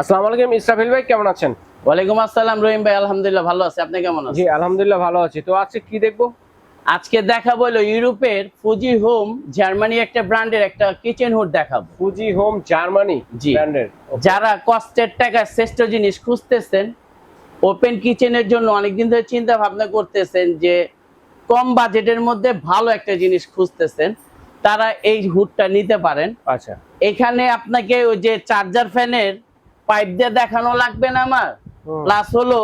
আসসালামু আলাইকুম ইসরাফিল ভাই কেমন আছেন? ওয়ালাইকুম আসসালাম রহিম ভাই আলহামদুলিল্লাহ ভালো আছে। আপনি কেমন জি আলহামদুলিল্লাহ ভালো আছি। তো আজকে কি দেখব? আজকে দেখাবো হলো ইউরোপের ফুজি হোম জার্মানি একটা ব্র্যান্ডের একটা কিচেন হুড দেখাবো। ফুজি হোম জার্মানি জি। ব্র্যান্ডের। যারা কষ্টের টাকায় শ্রেষ্ঠ জিনিস খুঁজতেছেন ওপেন কিচেনের জন্য অনেকদিন ধরে চিন্তা ভাবনা করতেছেন যে কম বাজেটের মধ্যে ভালো একটা জিনিস খুঁজতেছেন তারা এই হুডটা নিতে পারেন। আচ্ছা। এখানে আপনাকে ওই যে চার্জার ফ্যানের পাইপ দিয়ে দেখানো লাগবে না আমার। প্লাস হলো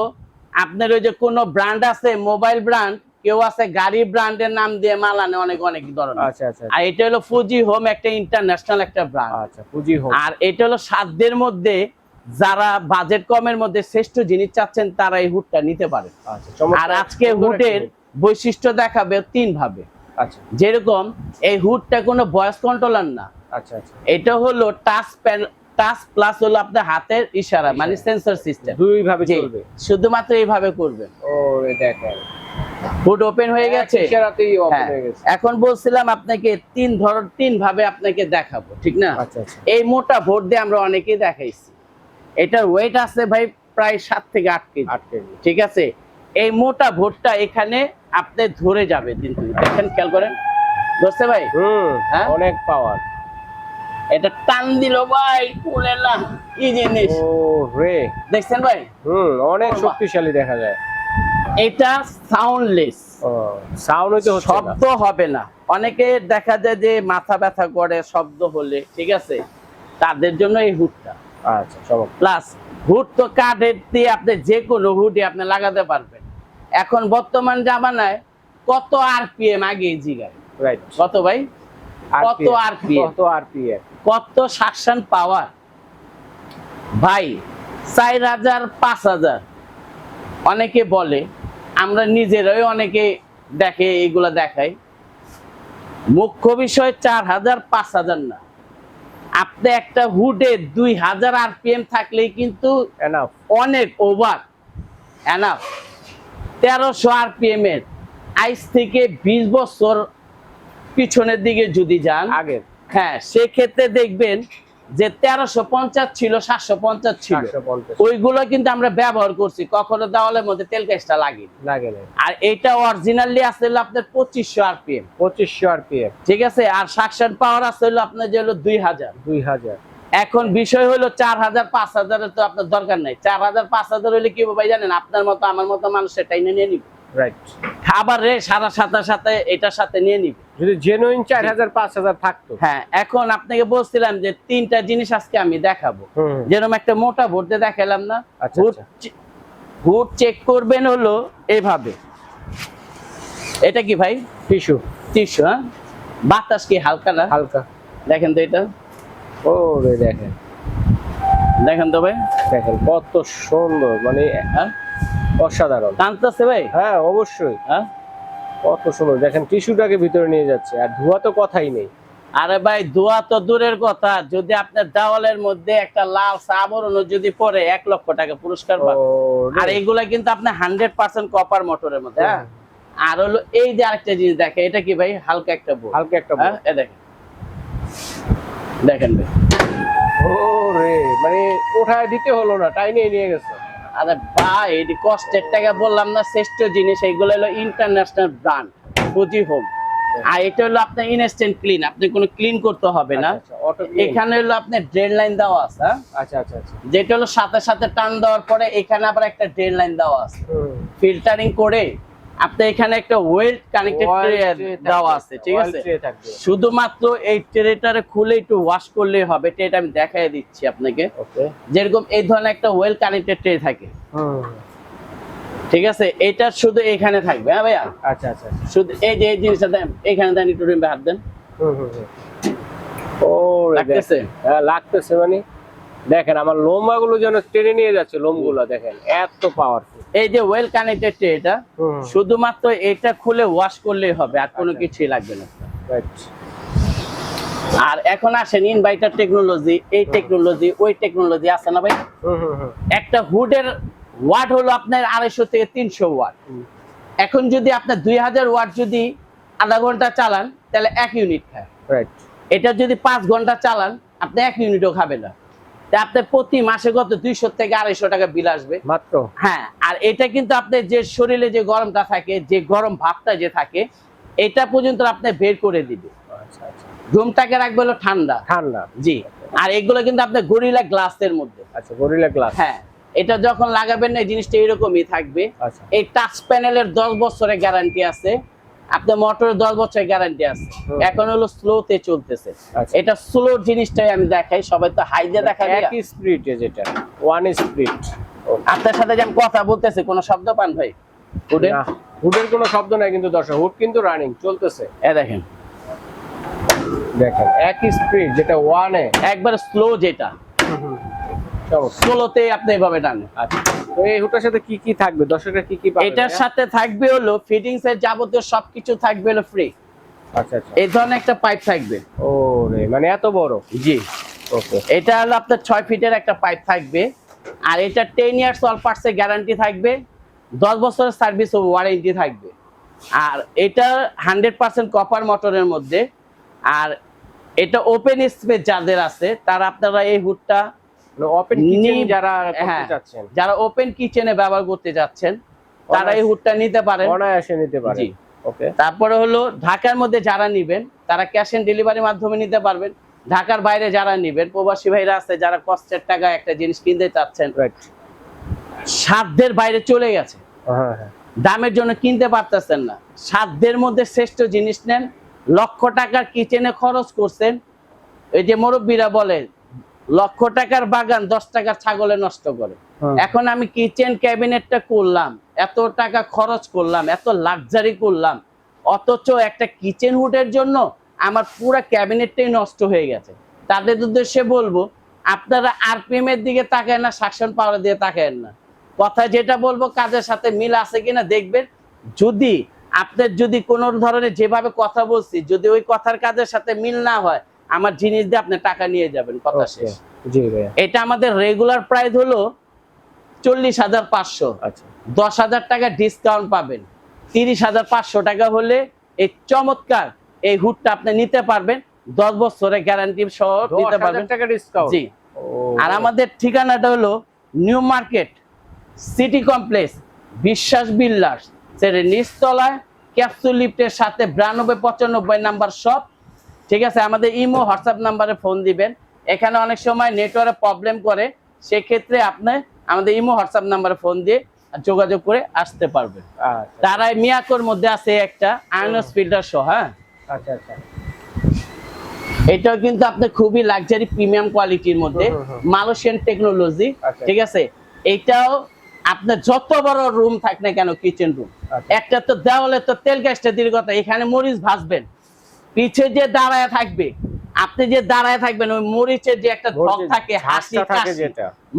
আপনার ওই যে কোনো ব্র্যান্ড আছে মোবাইল ব্র্যান্ড কেউ আছে গাড়ি ব্র্যান্ডের নাম দিয়ে মাল আনে অনেক অনেক ধরনের। আচ্ছা আচ্ছা আর এটা হলো ফুজি হোম একটা ইন্টারন্যাশনাল একটা ব্র্যান্ড আচ্ছা ফুজি হোম আর এটা হলো সাধ্যের মধ্যে যারা বাজেট কমের মধ্যে শ্রেষ্ঠ জিনিস চাচ্ছেন তারা এই হুডটা নিতে পারে। আচ্ছা আর আজকে হুডের বৈশিষ্ট্য দেখাবে তিন ভাবে আচ্ছা। যেরকম এই হুডটা কোনো ভয়েস কন্ট্রোলার না। আচ্ছা আচ্ছা। এটা হলো টাচ প্যান টাচ প্লাস হলো আপনার হাতের ইশারা মানে সেন্সর সিস্টেম দুই ভাবে চলবে। শুধুমাত্র এইভাবে করবেন। ও রে দেখেন। হুড ওপেন হয়ে গেছে? ইশারাতেই ওপেন হ্যাঁ, হয়ে গেছে। এখন বলছিলাম আপনাকে তিন ধর তিন ভাবে আপনাকে দেখাবো ঠিক না? আচ্ছা আচ্ছা। এই মোটা ভোট দিয়ে আমরা অনেকেই দেখাইছি। এটার ওয়েট আছে ভাই প্রায় সাত থেকে আট কেজি। আট কেজি। ঠিক আছে? এই মোটা ভোটটা এখানে আপনি ধরে যাবে কিন্তু। দেখেন খেয়াল করেন? বুঝতে ভাই? হুম হ্যাঁ? অনেক পাওয়ার এটা টান দিল ভাই তুলে না কি জিনিস? ও রে। দেখছেন ভাই? হুম অনেক শক্তিশালী দেখা যায়। এটা সাউন্ডলেস সাউন্ড হইতে শব্দ হবে না। অনেকে দেখা যায় যে মাথা ব্যথা করে শব্দ হলে ঠিক আছে? তাদের জন্য এই হুডটা আচ্ছা চমৎকার। প্লাস হুড তো কাঠের দিয়ে আপনি যে কোনো হুডে আপনি লাগাতে পারবেন। এখন বর্তমান জামানায় কত আরপিএম আগে জিগায়? রাইট কত ভাই? কত RPM? কত আরপিএম কত সাকশন পাওয়ার? ভাই চার হাজার পাঁচ হাজার। অনেকে বলে আমরা নিজেরাই অনেকে দেখে এগুলা দেখাই। মুখ্য বিষয় চার হাজার পাঁচ হাজার না। আপনি একটা হুডে দুই হাজার আরপিএম থাকলেই কিন্তু এনাফ অনেক ওভার এনাফ তেরোশো আরপিএম এর। আইস থেকে বিশ বছর পিছনের দিকে যদি যান আগের। হ্যাঁ সেক্ষেত্রে দেখবেন যে তেরোশো পঞ্চাশ ছিল সাতশো পঞ্চাশ ছিল। ওইগুলো কিন্তু আমরা ব্যবহার করছি কখনো দেওয়ালের মধ্যে তেল কেসটা লাগে লাগে আর এটা অরিজিনালি আছে হলো আপনার পঁচিশশো আরপিএম। পঁচিশশো আরপিএম। ঠিক আছে? আর সাকশন পাওয়ার আছে হলো আপনার যে হলো দুই হাজার। দুই হাজার। এখন বিষয় হলো চার হাজার পাঁচ হাজারের তো আপনার দরকার নাই। চার হাজার পাঁচ হাজার হলে কি ভাই জানেন? আপনার মতো আমার মতো মানুষ টাইনে নিয়ে নিবে। রাইট খাবার রে সারা সাথে সাথে এটার সাথে নিয়ে নিবে। যদি জেনুইন চার হাজার পাঁচ হাজার থাকতো। হ্যাঁ এখন আপনাকে বলছিলাম যে তিনটা জিনিস আজকে আমি দেখাবো। যেরকম একটা মোটা ভোটে দেখালাম না আচ্ছা, হুড আচ্ছা। হুড চেক করবেন হলো এইভাবে এটা কি ভাই? টিস্যু। টিস্যু হ্যাঁ? বাতাস কি হালকা না? হালকা। দেখেন তো এটা। ও রে দেখেন। দেখেন তো ভাই। দেখেন কত সুন্দর মানে হ্যাঁ। অসাধারণ। টানতেছে ভাই? হ্যাঁ অবশ্যই। হ্যাঁ? কত সুন্দর। দেখেন টিস্যুটাকে ভিতরে নিয়ে যাচ্ছে আর ধোয়া তো কথাই নেই। আরে ভাই দোয়া তো দূরের কথা। যদি আপনার দেওয়ালের মধ্যে একটা লাল আবরণ যদি পরে এক লক্ষ টাকা পুরস্কার পাবেন আর এইগুলা কিন্তু আপনার হান্ড্রেড পার্সেন্ট কপার মোটরের মধ্যে হ্যাঁ? আর হলো এই যে আরেকটা জিনিস দেখে এটা কি ভাই? হালকা একটা বোর্ড। হালকা একটা হ্যাঁ এ দেখেন। দেখেন ভাই। ও রে মানে ওঠায় দিতে হলো না টাইনে নিয়ে গেছে। আরে ভাই এটি কষ্টের টাকা বললাম না শ্রেষ্ঠ জিনিস এইগুলো হলো ইন্টারন্যাশনাল ব্র্যান্ড ফুজি হোম আর এটা হলো আপনার ইনস্ট্যান্ট ক্লিন আপনি কোনো ক্লিন করতে হবে না। এখানে হলো আপনার ড্রেন লাইন দেওয়া আছে হ্যাঁ? আচ্ছা আচ্ছা আচ্ছা। যেটা হলো সাথে সাথে টান দেওয়ার পরে এখানে আবার একটা ড্রেন লাইন দেওয়া আছে। ফিল্টারিং করে আপনি এখানে একটা ওয়েল্ড কানেক্টেড দেওয়া আছে ঠিক আছে? শুধুমাত্র এই ট্রেটারে খুলে একটু ওয়াশ করলেই হবে এটা আমি দেখাই দিচ্ছি আপনাকে। যেরকম এই ধরনের একটা ওয়েল কানেক্টেড ট্রে থাকে। ঠিক আছে? এটা শুধু এখানে থাকবে হ্যাঁ ভাইয়া? আচ্ছা আচ্ছা শুধু এই যে এই জিনিসটা দেন এখানে দেন একটু হাত দেন। ও লাগতেছে? হ্যাঁ লাগতেছে মানে দেখেন আমার লোমা গুলো যেন টেনে নিয়ে যাচ্ছে লোমগুলো দেখেন এত পাওয়ারফুল এই যে ওয়েল কানেক্টেড ট্রে এটা শুধুমাত্র এটা খুলে ওয়াশ করলেই হবে আর কোনো আচ্ছা। কিছুই লাগবে না। আর এখন আসেন ইনভাইটার টেকনোলজি এই টেকনোলজি ওই টেকনোলজি আছে না ভাই? একটা হুডের ওয়াট হলো আপনার আড়াইশো থেকে তিনশো ওয়াট এখন যদি আপনার দুই হাজার ওয়াট যদি আধা ঘণ্টা চালান তাহলে এক ইউনিট খায়। রাইট এটা যদি পাঁচ ঘণ্টা চালান আপনি এক ইউনিটও খাবে না। তা আপনার প্রতি মাসে কত? দুইশো থেকে আড়াইশো টাকা বিল আসবে। মাত্র? হ্যাঁ আর এটা কিন্তু আপনার যে শরীরে যে গরমটা থাকে যে গরম ভাবটা যে থাকে এটা পর্যন্ত আপনি বের করে দিবে। আচ্ছা আচ্ছা। রাখবে হলো ঠান্ডা। ঠান্ডা। জি আর এগুলো কিন্তু আপনার গরিলা গ্লাসের মধ্যে। আচ্ছা গরিলা গ্লাস হ্যাঁ এটা যখন লাগাবেন না এই জিনিসটা এরকমই থাকবে। আচ্ছা। এই টাচ প্যানেলের দশ বছরের গ্যারান্টি আছে। আপনার মোটর দশ বছরের গ্যারান্টি আছে। এখন হলো স্লোতে চলতেছে। আচ্ছা। এটা স্লো জিনিসটাই আমি দেখাই সবাই তো হাই দিয়ে দেখাই। একই স্পিড যেটা ওয়ান স্পিড আপনার সাথে যে আমি কথা বলতেছি কোনো শব্দ পান ভাই? না হুডের কোনো শব্দ নাই কিন্তু দর্শক হুড কিন্তু রানিং চলতেছে। এ দেখেন। দেখেন একই স্পিড যেটা ওয়ানে একবার স্লো যেটা। স্লোতে আপনি এভাবে টানেন। আচ্ছা। এই হুডটার সাথে কি কি থাকবে? দর্শকরা কি কি পাবে? এটার সাথে থাকবে হলো ফিটিংস এর যাবতীয় সবকিছু থাকবে হলো ফ্রি আচ্ছা আচ্ছা। এই ধরনের একটা পাইপ থাকবে। ও রে মানে এত বড়? জি। ওকে। এটা হলো আপনার ছয় ফিটের একটা পাইপ থাকবে। আর এটা টেন ইয়ার্স অল পার্টসের গ্যারান্টি থাকবে। দশ বছরের সার্ভিস ও ওয়ারেন্টি থাকবে। আর এটা হান্ড্রেড পার্সেন্ট কপার মোটরের মধ্যে। আর এটা ওপেন স্পেস যাদের আছে তারা আপনারা এই হুডটা ওপেন কিচেন যারা করতে হ্যাঁ। চাচ্ছেন যারা ওপেন কিচেনে ব্যবহার করতে যাচ্ছেন তারা এই হুডটা নিতে পারেন। অনায়াসে নিতে পারে জি। ওকে তারপরে হলো ঢাকার মধ্যে যারা নিবেন তারা ক্যাশ অন ডেলিভারির মাধ্যমে নিতে পারবেন। ঢাকার বাইরে যারা নিবেন প্রবাসী ভাইরা আছে যারা কষ্টের টাকা একটা জিনিস কিনতে চাচ্ছেন রাইট সাধ্যের বাইরে চলে গেছে। হ্যাঁ হ্যাঁ দামের জন্য কিনতে পারতেছেন না। সাধ্যের মধ্যে শ্রেষ্ঠ জিনিস নেন লক্ষ টাকার কিচেনে খরচ করছেন। এই যে মুরব্বীরা বলে লক্ষ টাকার বাগান দশ টাকার ছাগলে নষ্ট করে। এখন আমি কিচেন ক্যাবিনেটটা করলাম এত টাকা খরচ করলাম এত লাক্সারি করলাম অথচ একটা কিচেন হুডের জন্য আমার পুরো ক্যাবিনেটটাই নষ্ট হয়ে গেছে। তাদের উদ্দেশ্যে বলব আপনারা আরপিএম এর দিকে তাকায় না শাসন পাওয়ার দিয়ে তাকায় না। কথা যেটা বলব কাজের সাথে মিল আছে কিনা দেখবেন। যদি আপনার যদি কোন ধরনের যেভাবে কথা বলছি যদি ওই কথার কাজের সাথে মিল না হয় আমার জিনিস দিয়ে আপনি টাকা নিয়ে যাবেন কথা শেষ। এটা আমাদের রেগুলার প্রাইস হলো চল্লিশ হাজার পাঁচশো। আচ্ছা। দশ হাজার টাকা ডিসকাউন্ট পাবেন। তিরিশ হাজার পাঁচশো টাকা হলে এই চমৎকার এই হুডটা আপনি নিতে পারবেন। দশ বছরের গ্যারান্টি সহ নিতে পারবেন। টাকা ডিসকাউন্ট জি। আর আমাদের ঠিকানাটা হলো New Market City Complex Biswas builders সেটা নিচতলায় ক্যাপসুল লিফটের সাথে বিরানব্বই পঁচানব্বই নাম্বার শপ। ঠিক আছে আমাদের ইমো হোয়াটসঅ্যাপ নাম্বারে ফোন দিবেন। এখানে অনেক সময় নেটওয়ার্কে প্রবলেম করে সেক্ষেত্রে আপনি আমাদের ইমো হোয়াটসঅ্যাপ নাম্বারে ফোন দিয়ে যোগাযোগ করে আসতে পারবেন। আচ্ছা। তারাই মিয়াকোর মধ্যে আছে একটা আয়নস ফিল্টার সহ হ্যাঁ? আচ্ছা আচ্ছা। এটাও কিন্তু আপনি খুবই লাক্সারি প্রিমিয়াম কোয়ালিটির মধ্যে। মালয়েশিয়ান টেকনোলজি আচ্ছা। ঠিক আছে? এটাও আপনার যত বড় রুম থাক না কেন কিচেন রুম আচ্ছা। একটা তো দেওয়ালে তো তেল গ্যাসটা দির কথা এখানে মরিচ ভাজবেন। পিছে যে দাঁড়ায় থাকবে আপনি যে দাঁড়ায় থাকবেন ওই মরিচের যে একটা ঢক থাকে হাসি থাকে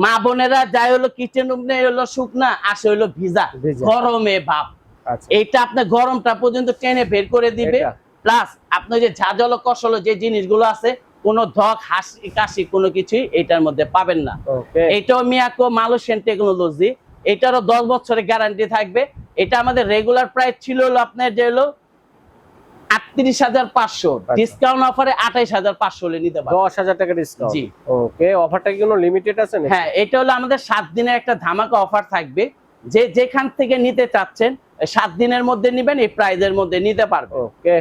মা বোনেরা যাই হলো কিচেন রুম হলো শুকনা আসে হলো ভিজা। গরমে ভাব। আচ্ছা। এইটা আপনার গরমটা পর্যন্ত টেনে বের করে দিবে। প্লাস আপনার যে ঝাঁঝল কষল যে জিনিসগুলো আছে কোনো ধক হাসি কাশি কোনো কিছুই এটার মধ্যে পাবেন না। এটাও মিয়াকো মালয়েশিয়ান টেকনোলজি এটারও দশ বছরের গ্যারান্টি থাকবে। এটা আমাদের রেগুলার প্রাইস ছিল হলো আপনার যে হলো আটত্রিশ হাজার পাঁচশো। আচ্ছা। ডিসকাউন্ট অফারে আঠাইশ হাজার পাঁচশো হলে নিতে পারবেন দশ হাজার টাকা ডিসকাউন্ট জি। ওকে অফারটা কি কোনো লিমিটেড আছে হ্যাঁ এটা হলো আমাদের সাত দিনের একটা ধামাকা অফার থাকবে। যে যেখান থেকে নিতে চাচ্ছেন সাত দিনের মধ্যে নিবেন এই প্রাইজের মধ্যে নিতে পারবেন। ওকে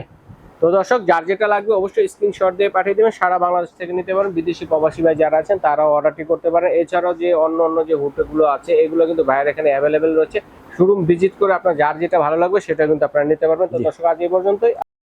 তো দর্শক যার যেটা লাগবে অবশ্যই স্ক্রিনশট দিয়ে পাঠিয়ে দেবেন। সারা বাংলাদেশ থেকে নিতে পারেন। বিদেশি প্রবাসী ভাই যারা আছেন তারাও অর্ডারটি করতে পারেন। এছাড়াও যে অন্য অন্য যে হোটেলগুলো আছে এগুলো কিন্তু বাইরে এখানে অ্যাভেলেবেল রয়েছে। শোরুম ভিজিট করে আপনার যার যেটা ভালো লাগবে সেটা কিন্তু আপনারা নিতে পারবেন। তো। দর্শক আজ এই পর্যন্তই।